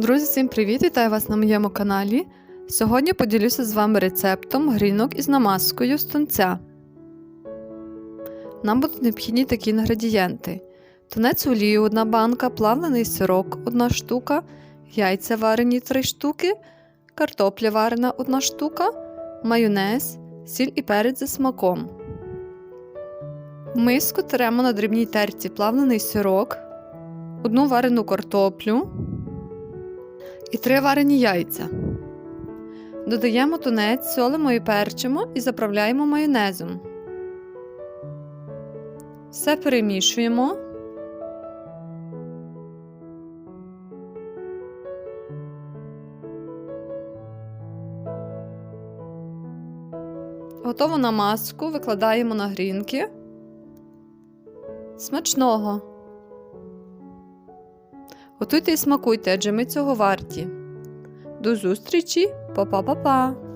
Друзі, всім привіт! Вітаю вас на моєму каналі. Сьогодні поділюся з вами рецептом грінок із намазкою з тунця. Нам будуть необхідні такі інгредієнти: тунець олії 1 банка, плавлений сирок 1 штука, яйця варені 3 штуки, картопля варена 1 штука, майонез, сіль і перець за смаком. В миску тремо на дрібній терці плавлений сирок, одну варену картоплю і три варені яйця. Додаємо тунець, солимо і перчимо і заправляємо майонезом. Все перемішуємо. Готову намазку викладаємо на грінки. Смачного! Готуйте і смакуйте, адже ми цього варті. До зустрічі, Па-па-па-па!